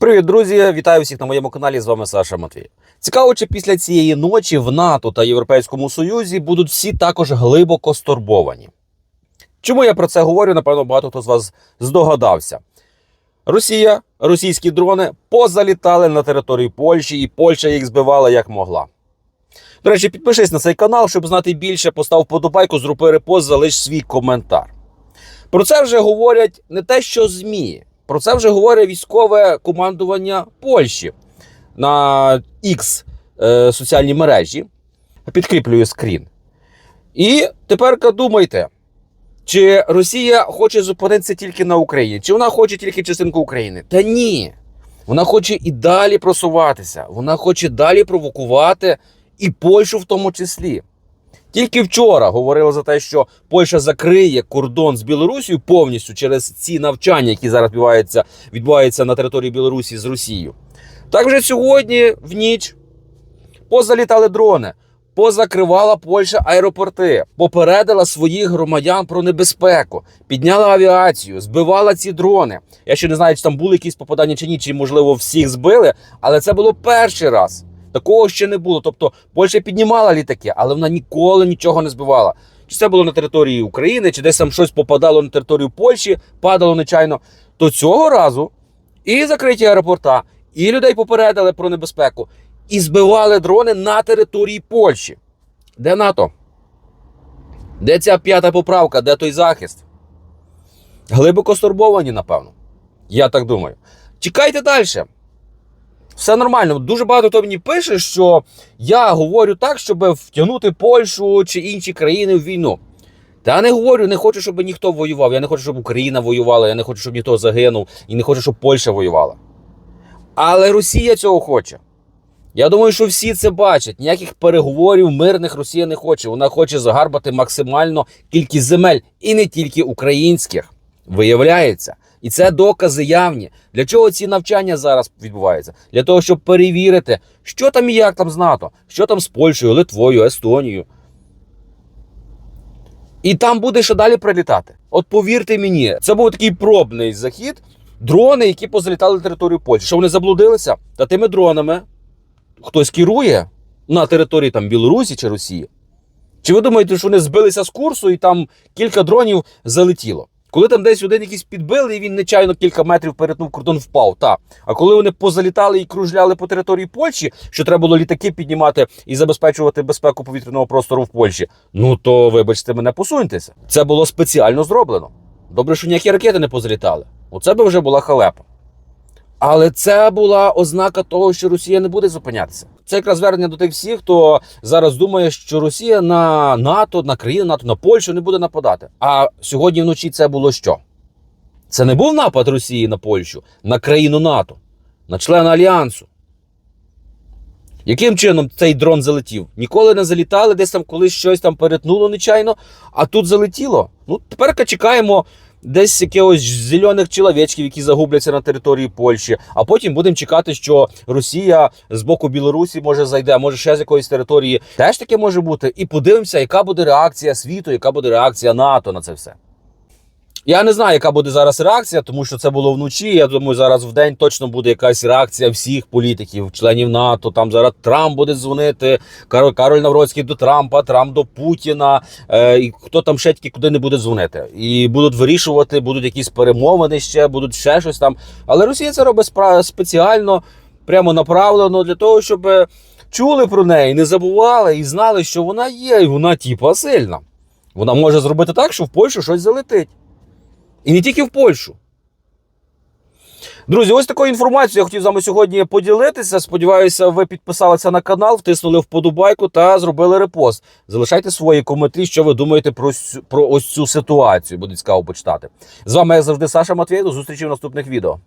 Привіт, друзі! Вітаю всіх на моєму каналі. З вами Саша Матвій. Цікаво, чи після цієї ночі в НАТО та Європейському Союзі будуть всі також глибоко стурбовані. Чому я про це говорю? Напевно, багато хто з вас здогадався. Росія, російські дрони позалітали на територію Польщі, і Польща їх збивала як могла. До речі, підпишись на цей канал, щоб знати більше. Постав подобайку, зроби репост, залиш свій коментар. Про це вже говорять не те, що ЗМІ. Про це вже говорить військове командування Польщі на X е, соціальній мережі. Підкріплюю скрін. І тепер думайте, чи Росія хоче зупинитися тільки на Україні, чи вона хоче тільки частинку України? Та ні. Вона хоче і далі просуватися, вона хоче далі провокувати і Польщу в тому числі. Тільки вчора говорили за те, що Польща закриє кордон з Білорусією повністю через ці навчання, які зараз відбуваються, відбуваються на території Білорусі з Росією. Так вже сьогодні в ніч позалітали дрони, позакривала Польща аеропорти, попередила своїх громадян про небезпеку, підняла авіацію, збивала ці дрони. Я ще не знаю, чи там були якісь попадання чи ні, чи можливо всіх збили, але це було перший раз. Такого ще не було. Тобто Польща піднімала літаки, але вона ніколи нічого не збивала. Чи це було на території України, чи десь там щось попадало на територію Польщі, падало нечайно. То цього разу і закриті аеропорта, і людей попередили про небезпеку, і збивали дрони на території Польщі. Де НАТО? Де ця п'ята поправка? Де той захист? Глибоко стурбовані, напевно. Я так думаю. Чекайте далі. Все нормально. Дуже багато хто мені пише, що я говорю так, щоб втягнути Польщу чи інші країни в війну. Та не говорю, не хочу, щоб ніхто воював. Я не хочу, щоб Україна воювала, я не хочу, щоб ніхто загинув, і не хочу, щоб Польща воювала. Але Росія цього хоче. Я думаю, що всі це бачать. Ніяких переговорів мирних Росія не хоче. Вона хоче загарбати максимально кількість земель, і не тільки українських. Виявляється. І це докази явні. Для чого ці навчання зараз відбуваються? Для того, щоб перевірити, що там і як там з НАТО, що там з Польщею, Литвою, Естонією. І там буде ще далі прилітати. От повірте мені, це був такий пробний захід. Дрони, які позалітали на територію Польщі. Що вони заблудилися? Та тими дронами хтось керує на території там Білорусі чи Росії. Чи ви думаєте, що вони збилися з курсу і там кілька дронів залетіло? Коли там десь один якийсь підбили, і він нечайно кілька метрів перетнув кордон, впав. Та. А коли вони позалітали і кружляли по території Польщі, що треба було літаки піднімати і забезпечувати безпеку повітряного простору в Польщі, ну то вибачте мене, посуньтеся. Це було спеціально зроблено. Добре, що ніякі ракети не позалітали. Оце би вже була халепа. Але це була ознака того, що Росія не буде зупинятися. Це якраз звернення до тих всіх, хто зараз думає, що Росія на НАТО, на країну НАТО, на Польщу не буде нападати. А сьогодні вночі це було що? Це не був напад Росії на Польщу, на країну НАТО, на члена Альянсу. Яким чином цей дрон залетів? Ніколи не залітали, десь там колись щось там перетнуло нечайно, а тут залетіло. Ну, тепер чекаємо десь якихось зелених чоловічків, які загубляться на території Польщі. А потім будемо чекати, що Росія з боку Білорусі може зайде, може ще з якоїсь території. Теж таке може бути. І подивимося, яка буде реакція світу, яка буде реакція НАТО на це все. Я не знаю, яка буде зараз реакція, тому що це було вночі. Я думаю, зараз в день точно буде якась реакція всіх політиків, членів НАТО. Там зараз Трамп буде дзвонити. Кароль, Кароль Навроцький до Трампа, Трамп до Путіна. Е, і хто там ще тільки куди не буде дзвонити. І будуть вирішувати, будуть якісь перемовини ще, будуть ще щось там. Але Росія це робить спеціально, прямо направлено для того, щоб чули про неї, не забували і знали, що вона є, і вона типа сильна. Вона може зробити так, що в Польщу щось залетить. І не тільки в Польщу. Друзі, ось такою інформацією я хотів з вами сьогодні поділитися. Сподіваюся, ви підписалися на канал, втиснули вподобайку та зробили репост. Залишайте свої коментарі, що ви думаєте про, про ось цю ситуацію. Буде цікаво почитати. З вами, як завжди, Саша Матвій. До зустрічі в наступних відео.